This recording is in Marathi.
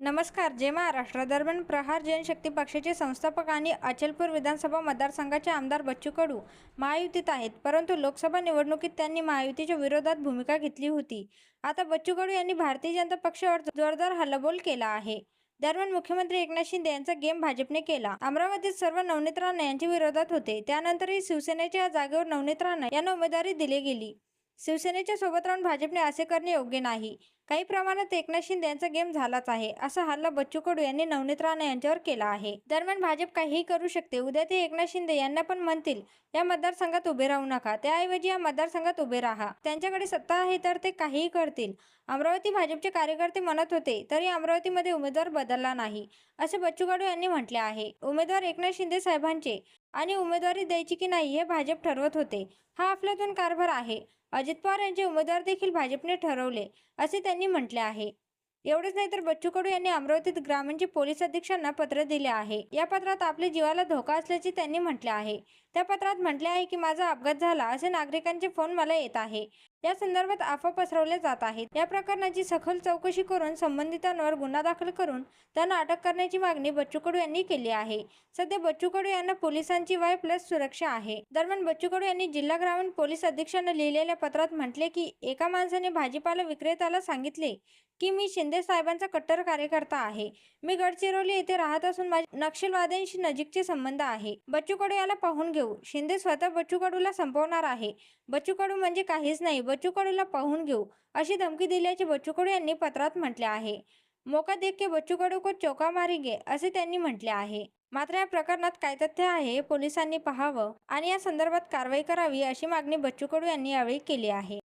नमस्कार जय महाराष्ट्र. दरम्यान प्रहार जनशक्ती पक्षाचे संस्थापक आणि अचलपूर विधानसभा मतदारसंघाचे आमदार बच्चू कडू महायुतीत आहेत परंतु लोकसभा निवडणुकीत त्यांनी महायुतीच्या विरोधात भूमिका घेतली होती. आता बच्चू कडू यांनी भारतीय जनता पक्षावर जोरदार हल्लाबोल केला आहे. दरम्यान मुख्यमंत्री एकनाथ शिंदे यांचा गेम भाजपने केला. अमरावतीत सर्व नवनीत राणा यांच्या विरोधात होते. त्यानंतरही शिवसेनेच्या या जागेवर नवनीत राणा यांना उमेदवारी दिली गेली. शिवसेनेच्या सोबत राहून भाजपने असे करणे योग्य नाही. काही प्रमाणात एकनाथ शिंदे यांचा गेम झालाच आहे असा हल्ला बच्चू कडू यांनी नवनीत राणा यांच्यावर केला आहे. दरम्यान भाजप काहीही करू शकते उद्या ते एकनाथ शिंदे यांना पण म्हणतील या मतदारसंघात उभे राहू नका त्याऐवजी या मतदारसंघात उभे राहा. त्यांच्याकडे सत्ता आहे तर ते काहीही करतील. अमरावती भाजपचे कार्यकर्ते म्हणत होते तरी अमरावतीमध्ये उमेदवार बदलला नाही असे बच्चू कडू यांनी म्हटले आहे. उमेदवार एकनाथ शिंदे साहेबांचे आणि उमेदवारी द्यायची की नाही हे भाजप ठरवत होते. हा अफलातून कारभार आहे. अजित पवार यांचे उमेदवार देखील भाजपने ठरवले असे त्यांनी म्हटले आहे. एवढेच नाही तर बच्चू कडू यांनी अमरावतीत ग्रामीणचे पोलीस अधीक्षकांना पत्र दिले आहे. या पत्रात आपल्या जीवाला धोका असल्याचे त्यांनी म्हटले आहे. त्या पत्रात म्हटले आहे की माझा अपघात झाला असे नागरिकांचे फोन मला येत आहे. या संदर्भात अफवा पसरवल्या जात आहेत. या प्रकरणाची सखोल चौकशी करून संबंधितांवर गुन्हा दाखल करून त्यांना अटक करण्याची मागणी बच्चू कडू यांनी केली आहे. सध्या बच्चू कडू यांना पोलिसांची वाय प्लस सुरक्षा आहे. दरम्यान बच्चू कडू यांनी जिल्हा ग्रामीण पोलीस अधीक्षकांना लिहिलेल्या पत्रात म्हटले की एका माणसाने भाजीपाला विक्रेत्याला सांगितले की मी शिंदे साहेबांचा कट्टर कार्यकर्ता आहे. मी गडचिरोली येथे राहत असून माझे नक्षलवाद्यांशी नजीकचे संबंध आहे. बच्चू कडू याला पाहून घेऊ. शिंदे स्वतः बच्चू कडूला संपवणार आहे. बच्चू कडू म्हणजे काहीच नाही बच्चू कडूला पाहून घेऊ अशी धमकी दिल्याचे बच्चू कडू यांनी पत्रात म्हटले आहे. मोका देख के बच्चू कडू को चौका मारेंगे असे त्यांनी म्हटले आहे. मात्र या प्रकरणात काय तथ्य आहे हे पोलिसांनी पाहावं आणि या संदर्भात कारवाई करावी अशी मागणी बच्चू कडू यांनी यावेळी केली आहे.